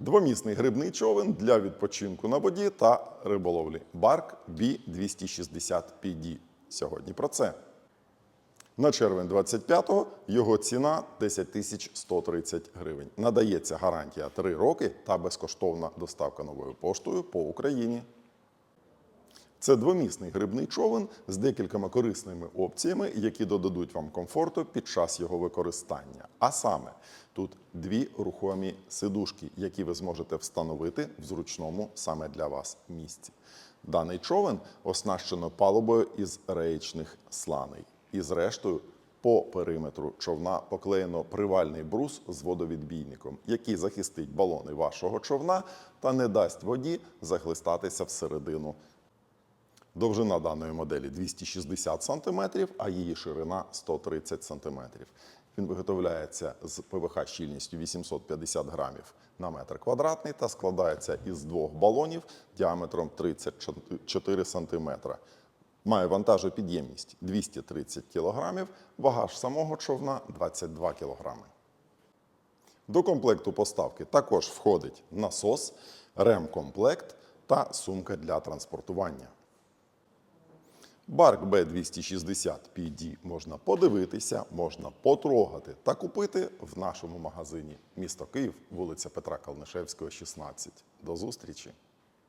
Двомісний грибний човен для відпочинку на воді та риболовлі. Барк B260 PD. Сьогодні про це. На червень 25-го його ціна 10 тисяч 130 гривень. Надається гарантія 3 роки та безкоштовна доставка новою поштою по Україні. Це двомісний грибний човен з декількома корисними опціями, які додадуть вам комфорту під час його використання. А саме тут дві рухомі сидушки, які ви зможете встановити в зручному саме для вас місці. Даний човен оснащено палубою із реєчних сланей. І зрештою, по периметру човна поклеєно привальний брус з водовідбійником, який захистить балони вашого човна та не дасть воді захлистатися всередину Довжина даної моделі 260 см, а її ширина 130 см. Він виготовляється з ПВХ щільністю 850 грамів на метр квадратний та складається із двох балонів діаметром 34 см. Має вантажопідємність 230 кг, вага ж самого човна 22 кг. До комплекту поставки також входить насос, ремкомплект та сумка для транспортування. Барк B260 PD можна подивитися, можна потрогати та купити в нашому магазині. Місто Київ, вулиця Петра Калнишевського, 16. До зустрічі!